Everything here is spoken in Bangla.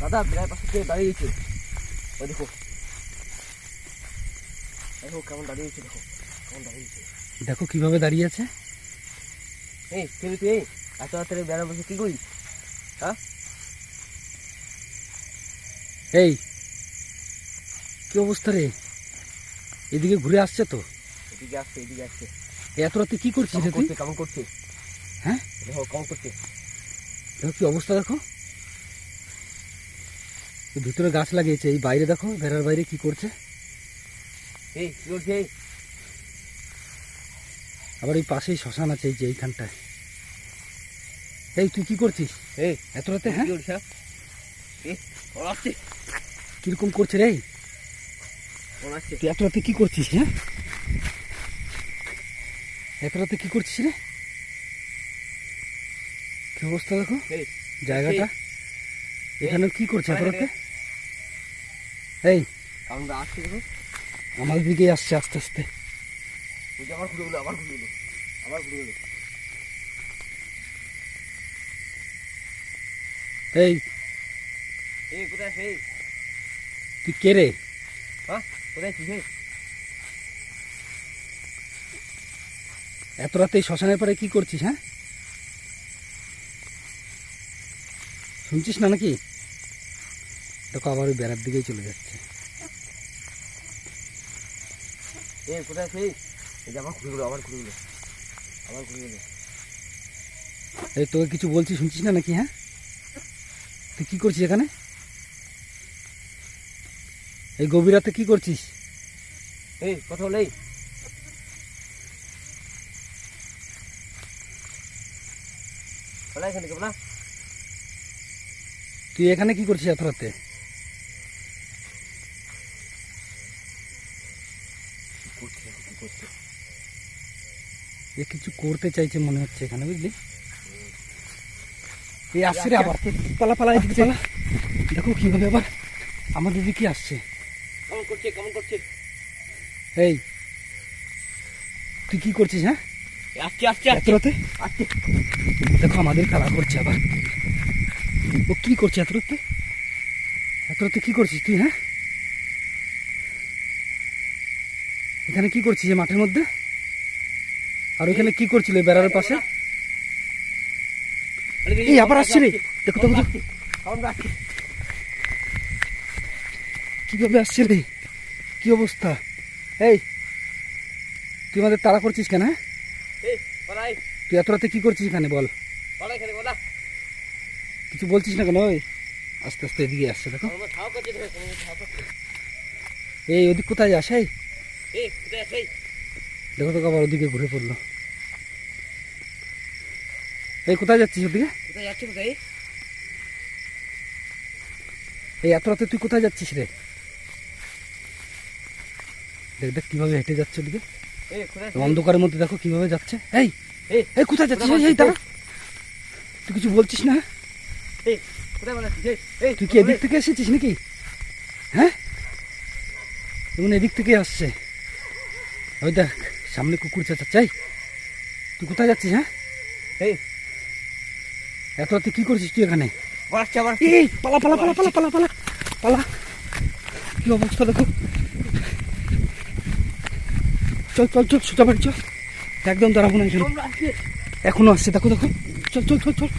দাদা বিড়ার পাশে কে দাঁড়িয়েছে ওই দেখো। দেখো কেমন দাঁড়িয়েছে দেখো। কেমন দাঁড়িয়েছে দেখো কীভাবে দাঁড়িয়ে আছে। এই রে তুই এত রাত্রে বেড়ার বসে কি করিস? হ্যাঁ? এই কি অবস্থা রে? এদিকে ঘুরে আসছে তো। এদিকে আসছে এদিকে আসছে। এত রাতে কি করছিস কেমন রে তুই? করছে কেমন করছে? হ্যাঁ? দেখো কেমন করছে? দেখো কি অবস্থা দেখো। ভিতরে গাছ লাগিয়েছে এই বাইরে দেখো বেড়ার বাইরে কি করছে। এই কি করছে আবার এই পাশেই শ্মশান আছে এই যে এইখানটায়। এই তুই কি করছিস? এই এত রাতে হ্যাঁ? কীরকম করছে রে? তুই এত রাতে কি করছিস হ্যাঁ? এত রাতে কি করছিস রে? কি অবস্থা দেখো? জায়গাটা। এখানে কি করছে এত রাতে? এই আমার দিকে আসছে আস্তে আস্তে। আবার ঘুরে গেলো আবার ঘুরে গেলো আবার ঘুরে গেলো। এই এই কোথায় এই তুই কে রে? হ্যাঁ কোথায় এত রাতে শ্মশানের পরে কি করছিস হ্যাঁ? শুনছিস না নাকি? দেখো আবার ওই বেড়ার দিকেই চলে যাচ্ছে। এই কোথায় আছে এই এই যে আবার ঘুরে গেলো আবার ঘুরে গেলো আবার ঘুরে গেলো এই তোকে কিছু বলছি শুনছিস না নাকি হ্যাঁ? তুই কি করছিস এখানে? এই গভীর রাতে কি করছিস? এই কথা বলে এই বলা এখানে বলা তুই এখানে কি করছিস এত রাতে করছে কি করছে এ কিছু করতে চাইছে মনে হচ্ছে এখানে বুঝলি? এই আসছে রে আবার। পালা পালা এদিকে পালা দেখো কীভাবে আবার আমাদের দিকে আসছে। কেমন করছে কেমন করছে? এই তুই কি করছিস হ্যাঁ? আসছে আসছে এত রাতে? দেখো আমাদের খেলা করছে আবার। ও কি করছে এত রাতে? এত রাতে কি করছিস তুই হ্যাঁ? এখানে কি করছিস মাঠের মধ্যে? আর ওইখানে কি করছিল বেড়ার পাশে? এই আবার আসছে রে। দেখো আসছে কীভাবে আসছে রে? কি অবস্থা? এই তুই আমাদের তাড়া করছিস কেন হ্যাঁ? তুই এত রাতে কি করছিস এখানে বল। কিছু বলছিস না কেন ওই? আস্তে আস্তে এদিকে আসছে দেখো। এই ওদিক কোথায় যাস এই এই কোথায় আছে এই দেখো তো আবার ওদিকে ঘুরে পড়ল। এই কোথায় যাচ্ছিস ওদিকে? কোথায় যাচ্ছে কোথায়? এই? এত রাতে তুই কোথায় যাচ্ছিস রে? দেখ দেখ কীভাবে হেঁটে যাচ্ছে ওদিকে। অন্ধকারের মধ্যে দেখো কীভাবে যাচ্ছে। এই এই কোথায় যাচ্ছিস? এই, দাঁড়া। তুই কিছু বলছিস না? তুই কি এদিক থেকে এসেছিস নাকি? হ্যাঁ? এমন এদিক থেকে আসছে। ওই দেখ সামনে কুকুর চেঁচাচ্ছে এই তুই কোথায় যাচ্ছিস হ্যাঁ? এই এত রাতে কি করছিস তুই এখানে? এই পালা পালা পালা পালা পালা পালা পালা। কি অবস্থা দেখো? চল চল চল সোজা বাড়ি চল। একদম দাঁড়াবো না এখানে। এখনও আসছে দেখো দেখো। চল চল চল চল।